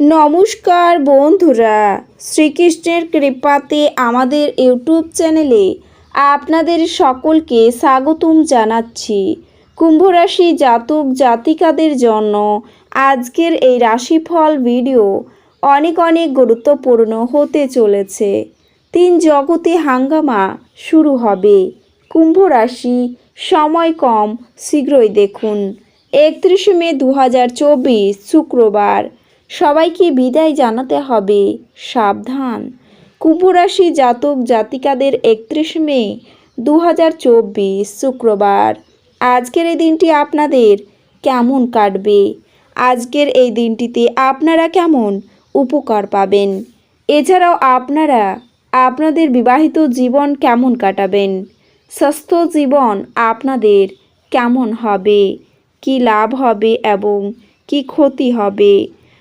নমস্কার বন্ধুরা, শ্রীকৃষ্ণের কৃপাতে আমাদের ইউটিউব চ্যানেলে আপনাদের সকলকে স্বাগতম জানাচ্ছি। কুম্ভরাশি জাতক জাতিকাদের জন্য আজকের এই রাশিফল ভিডিও অনেক অনেক গুরুত্বপূর্ণ হতে চলেছে। তিন জগতে হাঙ্গামা শুরু হবে। কুম্ভ রাশি সময় কম, শীঘ্রই দেখুন। একত্রিশে মে দু হাজার চব্বিশ, শুক্রবার। সবাইকে বিদায় জানাতে হবে। সাবধান। কুম্ভরাশি জাতক জাতিকাদের একত্রিশ মে দু হাজার চব্বিশ শুক্রবার। আজকের এই দিনটি আপনাদের কেমন কাটবে? আজকের এই দিনটিতে আপনারা কেমন উপকার পাবেন? এছাড়াও আপনারা আপনাদের বিবাহিত জীবন কেমন কাটাবেন? স্বাস্থ্য জীবন আপনাদের কেমন হবে? কি লাভ হবে এবং কি ক্ষতি হবে?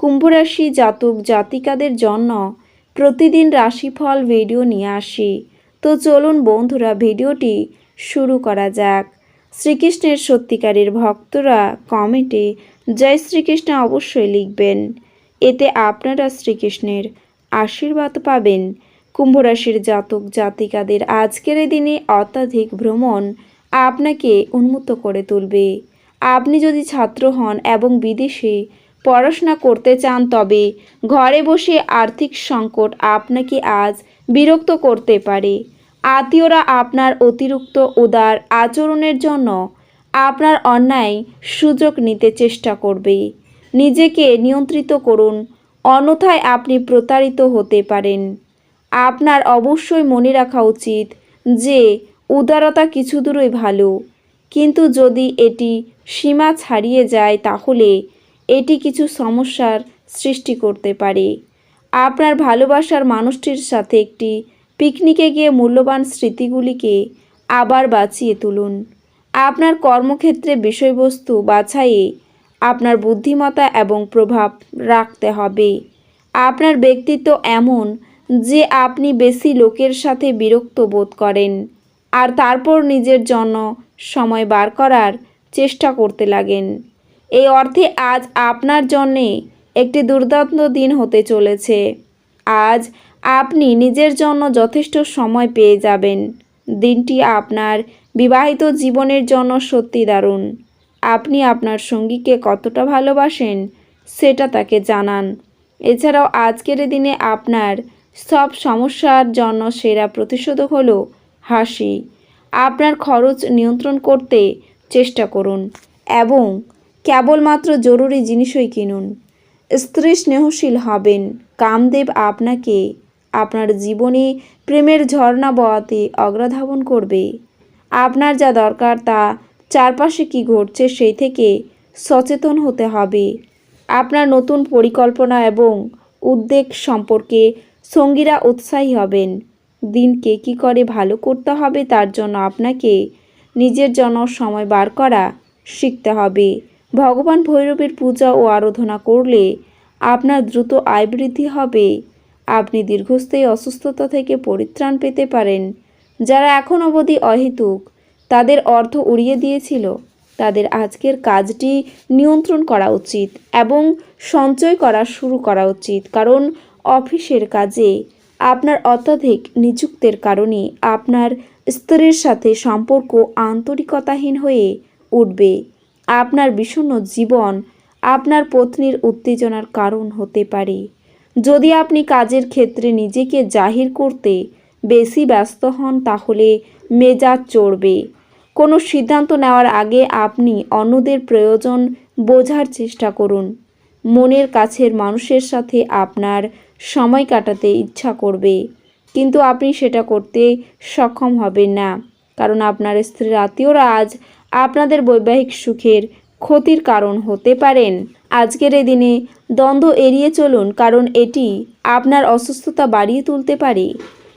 কুম্ভরাশি জাতক জাতিকাদের জন্য প্রতিদিন রাশিফল ভিডিও নিয়ে আসি। তো চলুন বন্ধুরা, ভিডিওটি শুরু করা যাক। শ্রীকৃষ্ণের সত্যিকারের ভক্তরা কমেন্টে জয় শ্রীকৃষ্ণ অবশ্যই লিখবেন। এতে আপনারা শ্রীকৃষ্ণের আশীর্বাদ পাবেন। কুম্ভরাশির জাতক জাতিকাদের আজকের দিনে অত্যাধিক ভ্রমণ আপনাকে উন্মুক্ত করে তুলবে। আপনি যদি ছাত্র হন এবং বিদেশে পড়াশোনা করতে চান তবে ঘরে বসে আর্থিক সংকট আপনাকে আজ বিরক্ত করতে পারে। আত্মীয়রা আপনার অতিরিক্ত উদার আচরণের জন্য আপনার অন্যায় সুযোগ নিতে চেষ্টা করবে। নিজেকে নিয়ন্ত্রিত করুন, অন্যথায় আপনি প্রতারিত হতে পারেন। আপনার অবশ্যই মনে রাখা উচিত যে উদারতা কিছু দূরই ভালো, কিন্তু যদি এটি সীমা ছাড়িয়ে যায় তাহলে এটি কিছু সমস্যার সৃষ্টি করতে পারে। আপনার ভালোবাসার মানুষটির সাথে একটি পিকনিকে গিয়ে মূল্যবান স্মৃতিগুলিকে আবার বাঁচিয়ে তুলুন। আপনার কর্মক্ষেত্রে বিষয়বস্তু বাছাইয়ে আপনার বুদ্ধিমত্তা এবং প্রভাব রাখতে হবে। আপনার ব্যক্তিত্ব এমন যে আপনি বেশি লোকের সাথে বিরক্ত বোধ করেন আর তারপর নিজের জন্য সময় বার করার চেষ্টা করতে লাগেন। এই অর্থে আজ আপনার জন্যে একটি দুর্দান্ত দিন হতে চলেছে। আজ আপনি নিজের জন্য যথেষ্ট সময় পেয়ে যাবেন। দিনটি আপনার বিবাহিত জীবনের জন্য সত্যি দারুণ। আপনি আপনার সঙ্গীকে কতটা ভালোবাসেন সেটা তাকে জানান। এছাড়াও আজকের দিনে আপনার সব সমস্যার জন্য সেরা প্রতিষেধক হল হাসি। আপনার খরচ নিয়ন্ত্রণ করতে চেষ্টা করুন এবং কেবলমাত্র জরুরি জিনিসই কিনুন। স্ত্রী স্নেহশীল হবেন। কামদেব আপনাকে আপনার জীবনে প্রেমের ঝর্ণা বওয়াতে অগ্রধাবন করবে। আপনার যা দরকার তা চারপাশে কি ঘটছে সেই থেকে সচেতন হতে হবে। আপনার নতুন পরিকল্পনা এবং উদ্বেগ সম্পর্কে সঙ্গীরা উৎসাহী হবেন। দিনকে কি করে ভালো করতে হবে তার জন্য আপনাকে নিজের জন্য সময় বার করা শিখতে হবে। ভগবান ভৈরবের পূজা ও আরাধনা করলে আপনার দ্রুত আয় বৃদ্ধি হবে। আপনি দীর্ঘস্থায়ী অসুস্থতা থেকে পরিত্রাণ পেতে পারেন। যারা এখন অবধি অহেতুক, তাদের অর্থ উড়িয়ে দিয়েছিল। তাদের আজকের কাজটি নিয়ন্ত্রণ করা উচিত এবং সঞ্চয় করা শুরু করা উচিত। কারণ অফিসের কাজে আপনার অত্যাধিক নিযুক্তের কারণে আপনার স্ত্রীর সাথে সম্পর্ক আন্তরিকতাহীন হয়ে উঠবে। আপনার বিষণ্ণ জীবন আপনার পত্নীর উত্তেজনার কারণ হতে পারে। যদি আপনি কাজের ক্ষেত্রে নিজেকে জাহির করতে বেশি ব্যস্ত হন, তাহলে মেজাজ চড়বে। কোনো সিদ্ধান্ত নেওয়ার আগে আপনি অন্যদের প্রয়োজন বোঝার চেষ্টা করুন। মনের কাছের মানুষের সাথে আপনার সময় কাটাতে ইচ্ছা করবে, কিন্তু আপনি সেটা করতে সক্ষম হবেন না, কারণ আপনার স্ত্রীর আত্মীয়রা আজ আপনাদের বৈবাহিক সুখের ক্ষতির কারণ হতে পারেন। আজকের এই দিনে দ্বন্দ্ব এড়িয়ে চলুন, কারণ এটি আপনার অসুস্থতা বাড়িয়ে তুলতে পারে।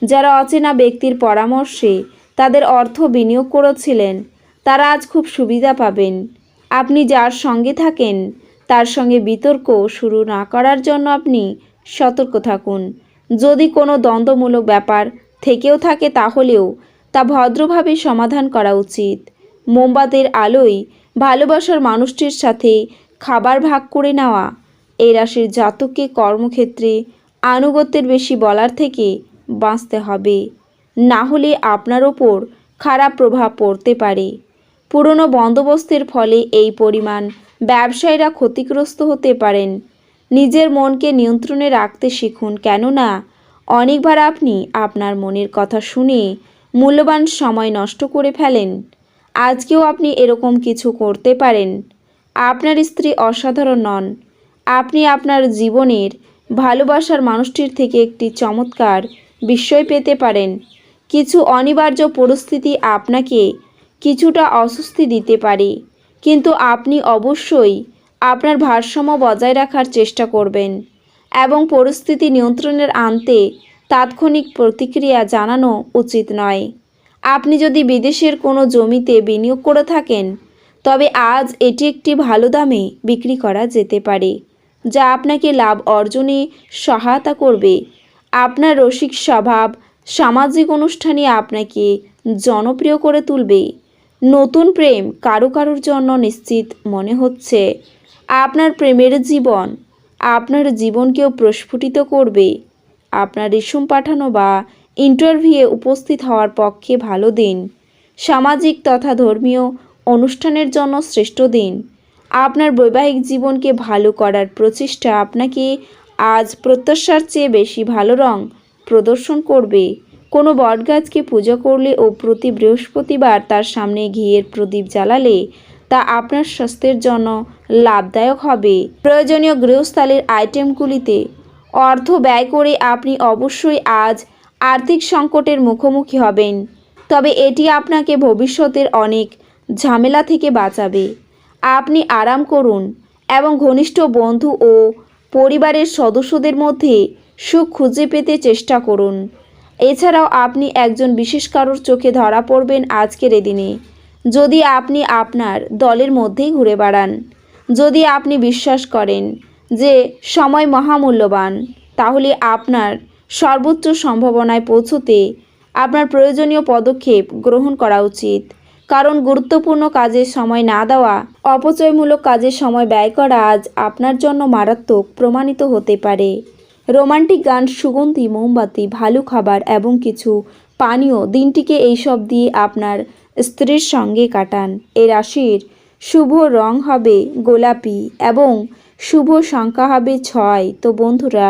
যারা অচেনা ব্যক্তির পরামর্শে তাদের অর্থ বিনিয়োগ করেছিলেন, তারা আজ খুব সুবিধা পাবেন। আপনি যার সঙ্গে থাকেন, তার সঙ্গে বিতর্ক শুরু না করার জন্য আপনি সতর্ক থাকুন। যদি কোনো দ্বন্দ্বমূলক ব্যাপার থেকেও থাকে, তাহলেও তা ভদ্রভাবে সমাধান করা উচিত। মোমবাতির আলোয় ভালোবাসার মানুষটির সাথে খাবার ভাগ করে নেওয়া। এই রাশির জাতককে কর্মক্ষেত্রে আনুগত্যের বেশি বলার থেকে বাঁচতে হবে। না হলে আপনার ওপর খারাপ প্রভাব পড়তে পারে। পুরনো বন্দোবস্তের ফলে এই পরিমাণ ব্যবসায়ীরা ক্ষতিগ্রস্ত হতে পারেন। নিজের মনকে নিয়ন্ত্রণে রাখতে শিখুন, কেননা অনেকবার আপনি আপনার মনের কথা শুনে মূল্যবান সময় নষ্ট করে ফেলেন। আজকেও আপনি এরকম কিছু করতে পারেন। আপনার স্ত্রী অসাধারণ নন। আপনি আপনার জীবনের ভালোবাসার মানুষটির থেকে একটি চমৎকার বিস্ময় পেতে পারেন। কিছু অনিবার্য পরিস্থিতি আপনাকে কিছুটা অস্বস্তি দিতে পারে, কিন্তু আপনি অবশ্যই আপনার ভারসাম্য বজায় রাখার চেষ্টা করবেন এবং পরিস্থিতি নিয়ন্ত্রণের আনতে তাৎক্ষণিক প্রতিক্রিয়া জানানো উচিত নয়। আপনি যদি বিদেশের কোনো জমিতে বিনিয়োগ করে থাকেন, তবে আজ এটি একটি ভালো দামে বিক্রি করা যেতে পারে, যা আপনাকে লাভ অর্জনে সহায়তা করবে। আপনার রসিক স্বভাব, সামাজিক অনুষ্ঠানে আপনাকে জনপ্রিয় করে তুলবে। নতুন প্রেম কারও কারোর জন্য নিশ্চিত মনে হচ্ছে। আপনার প্রেমের জীবন, আপনার জীবনকেও প্রস্ফুটিত করবে। আপনার রেশম পাঠানো বা ইন্টারভিউয়ে উপস্থিত হওয়ার পক্ষে ভালো দিন। সামাজিক তথা ধর্মীয় অনুষ্ঠানের জন্য শ্রেষ্ঠ দিন। আপনার বৈবাহিক জীবনকে ভালো করার প্রচেষ্টা আপনাকে আজ প্রত্যাশার চেয়ে বেশি ভালো রং প্রদর্শন করবে। কোনো বটগাছকে পুজো করলে ও প্রতি বৃহস্পতিবার তার সামনে ঘিয়ের প্রদীপ জ্বালালে তা আপনার স্বাস্থ্যের জন্য লাভদায়ক হবে। প্রয়োজনীয় গৃহস্থালির আইটেমগুলিতে অর্থ ব্যয় করে আপনি অবশ্যই আজ আর্থিক সংকটের মুখোমুখি হবেন। তবে এটি আপনাকে ভবিষ্যতের অনেক ঝামেলা থেকে বাঁচাবে। আপনি আরাম করুন এবং ঘনিষ্ঠ বন্ধু ও পরিবারের সদস্যদের মধ্যে সুখ খুঁজে পেতে চেষ্টা করুন। এছাড়াও আপনি একজন বিশেষ কারোর চোখে ধরা পড়বেন আজকের এ দিনে। যদি আপনি আপনার দলের মধ্যেই ঘুরে বেড়ান, যদি আপনি বিশ্বাস করেন যে সময় মহামূল্যবান, তাহলে আপনার সর্বোচ্চ সম্ভাবনায় পৌঁছতে আপনার প্রয়োজনীয় পদক্ষেপ গ্রহণ করা উচিত। কারণ গুরুত্বপূর্ণ কাজের সময় না দেওয়া, অপচয়মূলক কাজের সময় ব্যয় করা আজ আপনার জন্য মারাত্মক প্রমাণিত হতে পারে। রোমান্টিক গান, সুগন্ধি, মোমবাতি, ভালো খাবার এবং কিছু পানীয় দিনটিকে এইসব দিয়ে আপনার স্ত্রীর সঙ্গে কাটান। এ রাশির শুভ রং হবে গোলাপি এবং শুভ সংখ্যা হবে ছয়। তো বন্ধুরা